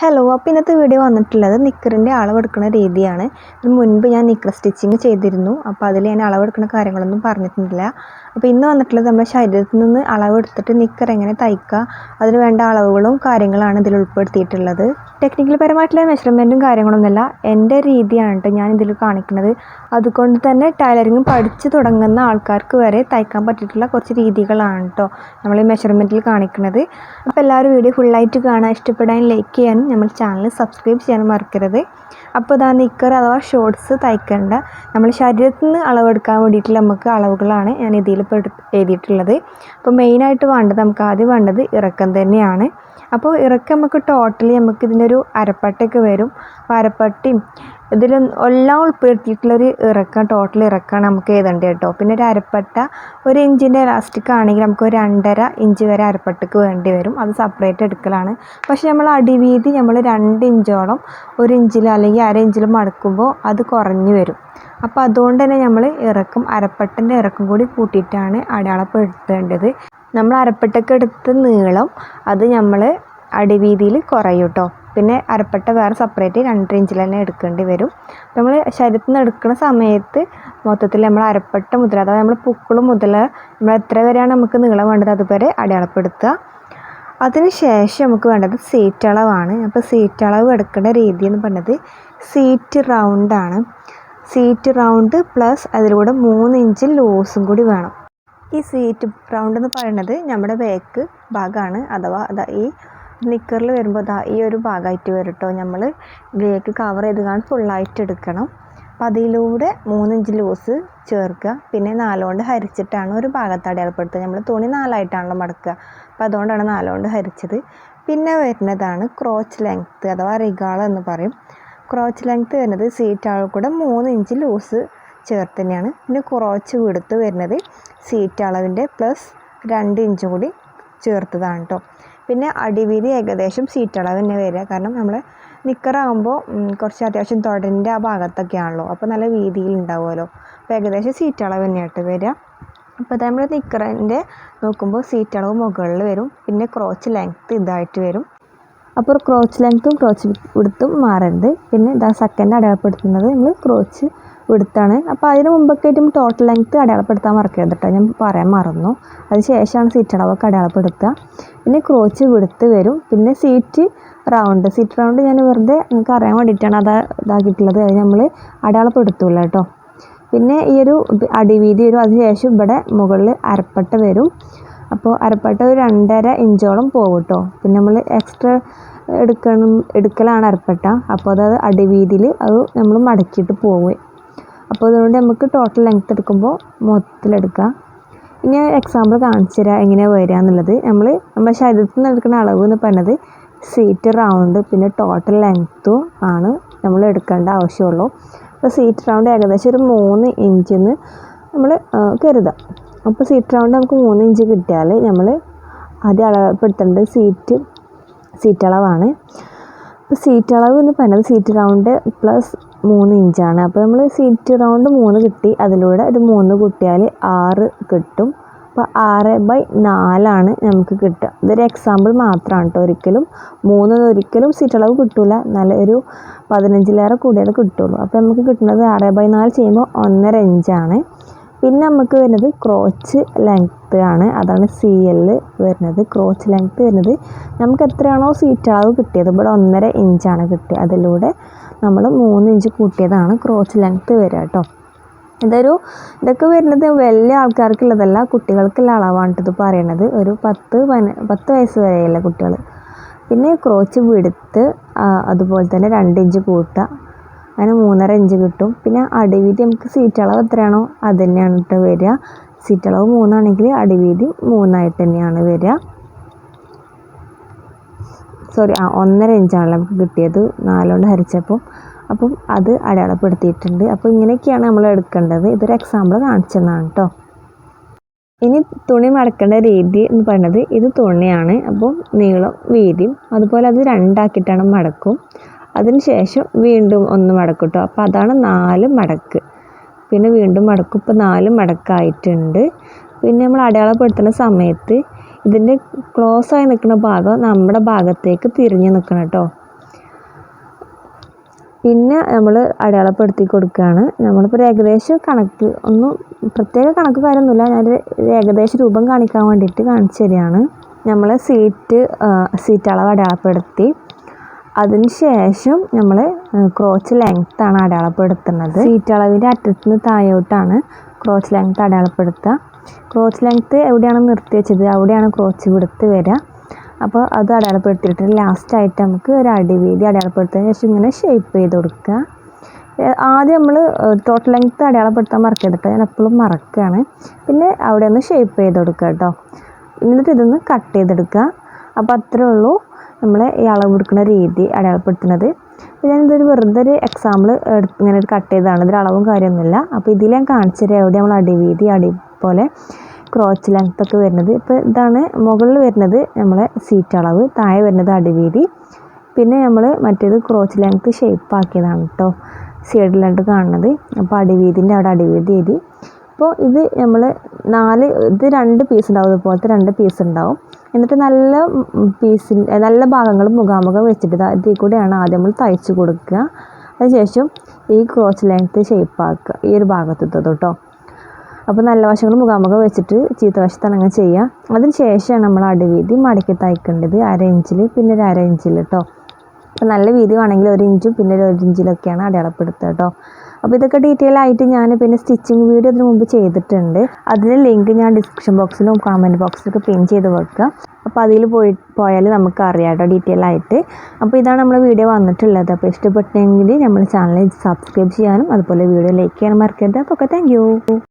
Hello അപ്പോൾ ഇന്നത്തെ video വന്നിട്ടുള്ളത് നിക്കറിന്റെ അളവെടുക്കുന്ന രീതിയാണ്. ഇതിന് മുൻപ് ഞാൻ നിക്കർ സ്റ്റിച്ചിങ് ചെയ്തിരുന്നു. അപ്പോൾ അതിൽ ഞാൻ അളവെടുക്കുന്ന കാര്യങ്ങളൊന്നും പറഞ്ഞിട്ടില്ല അപ്പോൾ ഇന്ന് വന്നിട്ടുള്ളത് നമ്മുടെ ശരീരത്തിൽ നിന്ന് അളവെടുത്തിട്ട് നിക്കർ എങ്ങനെ തയ്ക്കുക അതിന് വേണ്ട അളവുകളും കാര്യങ്ങളാണ് ഇതിൽ ഉൾപ്പെടുത്തിയിട്ടുള്ളത്. ടെക്നിക്കൽ പരമായിട്ടുള്ള മെഷർമെന്റും കാര്യങ്ങളൊന്നുമില്ല. എന്റെ രീതിയാണ് ഞാൻ ഇതിൽ കാണിക്കുന്നത്. അതുകൊണ്ട് തന്നെ ടൈലറിങ് പഠിച്ച് തുടങ്ങുന്ന ആൾക്കാർക്ക് വരെ തയ്ക്കാൻ പറ്റിയിട്ടുള്ള കുറച്ച് രീതികളാണ് കേട്ടോ നമ്മൾ ഈ മെഷർമെന്റിൽ കാണിക്കുന്നത്. അപ്പോൾ എല്ലാവരും വീഡിയോ ഫുള്ളായിട്ട് കാണാൻ ഇഷ്ടപ്പെടാൻ ലൈക്ക് ചെയ്യാനും നമ്മൾ ചാനൽ സബ്സ്ക്രൈബ് ചെയ്യാൻ മറക്കരുത്. അപ്പോൾ ഇതാ നിക്കർ അഥവാ ഷോർട്സ് തയ്ക്കേണ്ട. നമ്മൾ ശരീരത്തിൽ നിന്ന് അളവെടുക്കാൻ വേണ്ടിയിട്ടുള്ള നമുക്ക് അളവുകളാണ് ഞാൻ ഇതിൽ എഴുതിയിട്ടുള്ളത്. അപ്പോൾ മെയിനായിട്ട് വേണ്ടത് നമുക്ക് ആദ്യം വേണ്ടത് ഇറക്കം തന്നെയാണ്. അപ്പോൾ ഇറക്കം നമുക്ക് ടോട്ടലി നമുക്ക് ഇതിന്റെ ഒരു അരപ്പട്ടയൊക്കെ വരും. അപ്പോൾ അരപ്പട്ടയും ഇതിൽ എല്ലാം ഉൾപ്പെടുത്തിയിട്ടുള്ളൊരു ഇറക്കം ടോട്ടൽ ഇറക്കമാണ് നമുക്ക് എഴുതേണ്ടത് കേട്ടോ. പിന്നെ ഒരു അരപ്പട്ട ഒരു ഇഞ്ചിന്റെ ഇലാസ്റ്റിക് ആണെങ്കിൽ നമുക്ക് ഒരു രണ്ടര ഇഞ്ച് വരെ അരപ്പട്ടക്ക് വേണ്ടി വരും. അത് സെപ്പറേറ്റ് എടുക്കലാണ്. പക്ഷേ നമ്മൾ അടിവീതി നമ്മൾ രണ്ട് ഇഞ്ചോളം ഒരു ഇഞ്ചിൽ അല്ലെങ്കിൽ അര ഇഞ്ചിൽ മടക്കുമ്പോൾ അത് കുറഞ്ഞു വരും. അപ്പോൾ അതുകൊണ്ട് തന്നെ നമ്മൾ ഇറക്കം അരപ്പട്ടന്റെ ഇറക്കം കൂടി കൂട്ടിയിട്ടാണ് അടയാളപ്പെടുത്തേണ്ടത് നമ്മൾ അരപ്പട്ടക്ക് എടുത്ത നീളം അത് നമ്മൾ അടിവീതിയിൽ കുറയും കേട്ടോ. പിന്നെ അരപ്പട്ട വേറെ സെപ്പറേറ്റ് രണ്ടര ഇഞ്ചിൽ തന്നെ എടുക്കേണ്ടി വരും. നമ്മൾ ശരീരത്തിൽ നിന്ന് എടുക്കുന്ന സമയത്ത് മൊത്തത്തിൽ നമ്മൾ അരപ്പട്ട മുതൽ അഥവാ നമ്മൾ പൂക്കൾ മുതൽ നമ്മൾ എത്ര വരെയാണ് നമുക്ക് നീളം വേണ്ടത് അതുവരെ അടയാളപ്പെടുത്തുക. അതിന് ശേഷം നമുക്ക് വേണ്ടത് സീറ്റ് അളവാണ്. അപ്പോൾ സീറ്റ് അളവ് എടുക്കേണ്ട രീതി എന്ന് പറഞ്ഞത് സീറ്റ് റൗണ്ടാണ് സീറ്റ് റൗണ്ട് പ്ലസ് അതിലൂടെ മൂന്ന് ഇഞ്ച് ലൂസും കൂടി വേണം. ഈ സീറ്റ് റൗണ്ട് എന്ന് പറയുന്നത് നമ്മുടെ ബാക്ക് ഭാഗമാണ് അഥവാ ഈ നിക്കറിൽ വരുമ്പോൾ ദാ ഈ ഒരു ഭാഗമായിട്ട് വരും കേട്ടോ നമ്മൾ ബാക്ക് കവർ ചെയ്ത് കാണാൻ ഫുള്ളായിട്ട് എടുക്കണം. അപ്പം അതിലൂടെ മൂന്നിഞ്ച് ലൂസ് ചേർക്കുക. പിന്നെ നാലുകൊണ്ട് ഹരിച്ചിട്ടാണ് ഒരു ഭാഗത്ത് അടയാളപ്പെടുത്തുക നമ്മൾ തുണി നാലായിട്ടാണല്ലോ മടക്കുക. അപ്പം അതുകൊണ്ടാണ് നാലുകൊണ്ട് ഹരിച്ചത്. പിന്നെ വരുന്നതാണ് ക്രോച്ച് ലെങ്ത്ത് അഥവാ റിഗാള എന്ന് പറയും. ക്രോച്ച് ലെങ്ത്ത് വരുന്നത് സീറ്റ് അളവ് കൂടെ ഇഞ്ച് ലൂസ് ചേർത്ത് തന്നെയാണ്. പിന്നെ ക്രോച്ച് വിടുത്ത് വരുന്നത് സീറ്റ് അളവിന്റെ പ്ലസ് രണ്ട് ഇഞ്ച് കൂടി ചേർത്തതാണ് കേട്ടോ പിന്നെ അടിവീതി ഏകദേശം സീറ്റളവ് തന്നെ വരിക. കാരണം നമ്മൾ നിക്കറാകുമ്പോൾ കുറച്ച് അത്യാവശ്യം തൊടന്റെ ആ ഭാഗത്തൊക്കെ ആണല്ലോ അപ്പോൾ നല്ല വീതിയിൽ ഉണ്ടാവുമല്ലോ അപ്പോൾ ഏകദേശം സീറ്റളവ് തന്നെയായിട്ട് വരിക. അപ്പോൾ നമ്മൾ നിക്കറിന്റെ നോക്കുമ്പോൾ സീറ്റളവ് മുകളിൽ വരും. പിന്നെ ക്രോച്ച് ലെങ്ത്ത് ഇതായിട്ട് വരും. അപ്പോൾ ക്രോച്ച് ലെങ്ത്തും ക്രോച്ച് വിടുത്തും മാറരുത്. പിന്നെ ഇതാ സെക്കൻഡ് അടയാളപ്പെടുത്തുന്നത് നമ്മൾ ക്രോച്ച് വിടുത്താണ്. അപ്പോൾ അതിന് മുമ്പൊക്കെ ആയിട്ട് ടോട്ടൽ ലെങ്ത്ത് അടയാളപ്പെടുത്താൻ മറക്കരുത് കേട്ടോ ഞാൻ പറയാൻ മറന്നു. അതിന് ശേഷമാണ് സീറ്റ് അളവൊക്കെ അടയാളപ്പെടുത്തുക. പിന്നെ ക്രോച്ച് വിടുത്ത് വരും. പിന്നെ സീറ്റ് റൗണ്ട് സീറ്റ് റൗണ്ട് ഞാൻ വെറുതെ നിങ്ങൾക്ക് അറിയാൻ വേണ്ടിയിട്ടാണ് അത് ഇതാക്കിയിട്ടുള്ളത്. അത് നമ്മൾ അടയാളപ്പെടുത്തൂല കേട്ടോ പിന്നെ ഈ ഒരു അടിവീതി വരും. അതിന് ശേഷം ഇവിടെ മുകളിൽ അരപ്പട്ട വരും. അപ്പോൾ അരപ്പട്ട ഒരു രണ്ടര ഇഞ്ചോളം പോകും കേട്ടോ പിന്നെ നമ്മൾ എക്സ്ട്രാ എടുക്കണം എടുക്കലാണ് അരപ്പട്ട. അപ്പോൾ അത് അടിവീതിയിൽ അത് നമ്മൾ മടക്കിയിട്ട് പോകും അപ്പോൾ അതുകൊണ്ട് നമുക്ക് ടോട്ടൽ ലെങ്ത്ത് എടുക്കുമ്പോൾ മൊത്തത്തിലെടുക്കാം ഇനി എക്സാമ്പിൾ കാണിച്ചു തരാം എങ്ങനെയാണ് വരിക എന്നുള്ളത്. നമ്മൾ നമ്മുടെ ശരീരത്തിൽ നിന്ന് എടുക്കുന്ന അളവ് എന്ന് പറയുന്നത് സീറ്റ് റൗണ്ട് പിന്നെ ടോട്ടൽ ലെങ്ത്തും ആണ് നമ്മൾ എടുക്കേണ്ട ആവശ്യമുള്ളൂ. അപ്പോൾ സീറ്റ് റൗണ്ട് ഏകദേശം ഒരു മൂന്ന് ഇഞ്ചിന്ന് നമ്മൾ കരുതാം. അപ്പോൾ സീറ്റ് റൗണ്ട് നമുക്ക് മൂന്ന് ഇഞ്ച് കിട്ടിയാൽ നമ്മൾ ആദ്യം അളവപ്പെടുത്തേണ്ടത് സീറ്റ് സീറ്റ് അളവാണ്. അപ്പോൾ സീറ്റ് അളവ് എന്ന് പറയുന്നത് സീറ്റ് റൗണ്ട് പ്ലസ് മൂന്ന് ഇഞ്ചാണ്. അപ്പോൾ നമ്മൾ സീറ്റ് റൗണ്ട് മൂന്ന് കിട്ടി. അതിലൂടെ ഒരു മൂന്ന് കൂട്ടിയാൽ ആറ് കിട്ടും. അപ്പോൾ ആറ് ബൈ നാലാണ് നമുക്ക് കിട്ടുക. ഇതൊരു എക്സാമ്പിൾ മാത്രമാണ് കേട്ടോ ഒരിക്കലും. മൂന്ന് ഒരിക്കലും സീറ്റ് അളവ് കിട്ടില്ല നല്ല ഒരു പതിനഞ്ചിലേറെ കൂടിയത് കിട്ടുള്ളൂ. അപ്പോൾ നമുക്ക് കിട്ടുന്നത് ആറ് ബൈ നാല് ചെയ്യുമ്പോൾ ഒന്നര ഇഞ്ചാണ്. പിന്നെ നമുക്ക് വരുന്നത് ക്രോച്ച് ലെങ്ത്ത് ആണ്. അതാണ് സി എൽ വരുന്നത്. ക്രോച്ച് ലെങ്ത്ത് വരുന്നത്. നമുക്ക് എത്രയാണോ സീറ്റ് അളവ് കിട്ടിയത്? ഇവിടെ ഒന്നര ഇഞ്ചാണ് കിട്ടിയത്. അതിലൂടെ നമ്മൾ മൂന്ന് ഇഞ്ച് കൂട്ടിയതാണ് ക്രോച്ച് ലെങ്ത്ത് വരിക കേട്ടോ ഇതൊരു ഇതൊക്കെ വരുന്നത് വലിയ ആൾക്കാർക്കുള്ളതല്ല കുട്ടികൾക്കുള്ള അളവാണ് ഇത് പറയണത്. ഒരു പത്ത് പന പത്ത് വയസ്സ് വരെയുള്ള കുട്ടികൾ. പിന്നെ ക്രോച്ച് വിടുത്ത് അതുപോലെ തന്നെ രണ്ട് ഇഞ്ച് കൂട്ടുക. അങ്ങനെ മൂന്നര ഇഞ്ച് കിട്ടും. പിന്നെ അടിവീതി നമുക്ക് സീറ്റ് അളവ് എത്രയാണോ അത് തന്നെയാണ് കേട്ടോ വരിക. സീറ്റ് അളവ് മൂന്നാണെങ്കിൽ അടിവീതി മൂന്നായിട്ട് തന്നെയാണ് വരിക. സോറി ആ ഒന്നര ഇഞ്ചാണല്ലോ നമുക്ക് കിട്ടിയത്. നാലുകൊണ്ട് ഹരിച്ചപ്പോൾ അപ്പം അത് അടയാളപ്പെടുത്തിയിട്ടുണ്ട്. അപ്പോൾ ഇങ്ങനെയൊക്കെയാണ് നമ്മൾ എടുക്കേണ്ടത്. ഇതൊരു എക്സാമ്പിൾ കാണിച്ചതാണ് കേട്ടോ. ഇനി തുണി മടക്കേണ്ട രീതി എന്ന് പറയുന്നത് ഇത് തുണിയാണ്. അപ്പോൾ നീളം വീതിയും അതുപോലെ അത് രണ്ടാക്കിയിട്ടാണ് മടക്കും. ശേഷം വീണ്ടും ഒന്ന് മടക്കും കേട്ടോ. അപ്പോൾ അതാണ് നാല് മടക്ക്. പിന്നെ വീണ്ടും മടക്കും. ഇപ്പോൾ നാല് മടക്കായിട്ടുണ്ട്. പിന്നെ നമ്മൾ അടയാളപ്പെടുത്തുന്ന സമയത്ത് ഇതിന്റെ ക്ലോസ് ആയി നിൽക്കുന്ന ഭാഗം നമ്മുടെ ഭാഗത്തേക്ക് തിരിഞ്ഞ് നിൽക്കണം കേട്ടോ. പിന്നെ നമ്മൾ അടയാളപ്പെടുത്തി കൊടുക്കുകയാണ്. നമ്മളിപ്പോൾ ഏകദേശം കണക്ക് ഒന്നും പ്രത്യേക കണക്ക് കാര്യമൊന്നുമില്ല. ഞാനൊരു ഏകദേശ രൂപം കാണിക്കാൻ വേണ്ടിയിട്ട് കാണിച്ചു തരികയാണ്. നമ്മൾ സീറ്റ് സീറ്റ് അളവ് അടയാളപ്പെടുത്തി. അതിന് ശേഷം നമ്മൾ ക്രോച്ച് ലെങ്ത്താണ് അടയാളപ്പെടുത്തുന്നത്. സീറ്റ് അളവിന്റെ അറ്റത്ത് നിന്ന് താഴോട്ടാണ് ക്രോച്ച് ലെങ്ത് അടയാളപ്പെടുത്തുക. ക്രോച്ച് ലെങ്ത്ത് എവിടെയാണ് നിർത്തി വെച്ചത്? അവിടെയാണ് ക്രോച്ച് വിടുത്ത് വരിക. അപ്പോൾ അത് അടയാളപ്പെടുത്തിയിട്ട് ലാസ്റ്റായിട്ട് നമുക്ക് ഒരു അടിവീതി അടയാളപ്പെടുത്തുക ശേഷം ഇങ്ങനെ ഷേപ്പ് ചെയ്ത് കൊടുക്കുക. ആദ്യം നമ്മൾ ടോട്ടൽ ലെങ്ത്ത് അടയാളപ്പെടുത്താൻ മറക്കരുത് ഞാൻ എപ്പോഴും മറക്കുകയാണ്. പിന്നെ അവിടെ ഒന്ന് ഷേപ്പ് ചെയ്ത് കൊടുക്കുക കേട്ടോ. എന്നിട്ട് ഇതൊന്ന് കട്ട് ചെയ്തെടുക്കുക. അപ്പോൾ അത്രേ ഉള്ളൂ നമ്മൾ ഈ അളവ് കൊടുക്കുന്ന രീതി അടയാളപ്പെടുത്തുന്നത്. ഞാൻ ഇതൊരു വെറുതെ ഒരു എക്സാമ്പിൾ ഇങ്ങനെ കട്ട് ചെയ്തതാണ്. ഇതിൽ അളവും കാര്യമൊന്നുമില്ല. അപ്പോൾ ഇതിൽ ഞാൻ കാണിച്ചു തരാം എവിടെ നമ്മൾ അടിവീതി അടി പോലെ ക്രോച്ച് ലെങ്ത് ഒക്കെ വരുന്നത്. ഇപ്പോൾ ഇതാണ് മുകളിൽ വരുന്നത് നമ്മളെ സീറ്റ് അളവ് താഴെ വരുന്നത് അടിവീതി. പിന്നെ നമ്മൾ മറ്റേത് ക്രോച്ച് ലെങ്ത് ഷേപ്പ് ആക്കിയതാണ് കേട്ടോ സൈഡിലായിട്ട് കാണുന്നത്. അപ്പോൾ അടിവീതിന്റെ അവിടെ അടിവീതി എഴുതി. അപ്പോൾ ഇത് നമ്മൾ നാല് ഇത് രണ്ട് പീസ് ഉണ്ടാവും. ഇതുപോലത്തെ രണ്ട് പീസ് ഉണ്ടാവും. എന്നിട്ട് നല്ല പീസിൽ നല്ല ഭാഗങ്ങൾ മുഖാമുഖം വെച്ചിട്ട് ഇതിൽ കൂടെയാണ് ആദ്യം നമ്മൾ തയ്ച്ച് കൊടുക്കുക. അതിനുശേഷം ഈ ക്രോച്ച് ലെങ്ത്ത് ഷേപ്പ് ആക്കുക. ഈ ഒരു ഭാഗത്തെത്തത് കേട്ടോ അപ്പോൾ നല്ല വശങ്ങൾ മുഖാമുഖം വെച്ചിട്ട് ചീത്ത വശത്താണ് അങ്ങനെ ചെയ്യുക അതിന് ശേഷമാണ് നമ്മൾ അടിവീതി മടക്കി തയ്ക്കേണ്ടത് അര ഇഞ്ചിൽ പിന്നെ ഒരു അര ഇഞ്ചിൽ കേട്ടോ അപ്പോൾ നല്ല വീതി വേണമെങ്കിൽ ഒരു ഇഞ്ചും പിന്നെ ഒരു ഇഞ്ചിലൊക്കെയാണ് അടയാളപ്പെടുത്തുക കേട്ടോ അപ്പോൾ ഇതൊക്കെ ഡീറ്റെയിൽ ആയിട്ട് ഞാൻ പിന്നെ സ്റ്റിച്ചിങ് വീഡിയോ ഇതിനു മുമ്പ് ചെയ്തിട്ടുണ്ട്. അതിന്റെ ലിങ്ക് ഞാൻ ഡിസ്ക്രിപ്ഷൻ ബോക്സിലും കമന്റ് ബോക്സിലൊക്കെ പിൻ ചെയ്ത് വെക്കുക. അപ്പോൾ അതിൽ പോയി പോയാൽ നമുക്ക് അറിയാം കേട്ടോ ഡീറ്റെയിൽ ആയിട്ട്. അപ്പോൾ ഇതാണ് നമ്മൾ വീഡിയോ വന്നിട്ടുള്ളത്. അപ്പോൾ ഇഷ്ടപ്പെട്ടെങ്കിൽ നമ്മൾ ചാനൽ സബ്സ്ക്രൈബ് ചെയ്യാനും അതുപോലെ വീഡിയോ ലൈക്ക് ചെയ്യാനും മറക്കരുത്. അപ്പോൾ താങ്ക്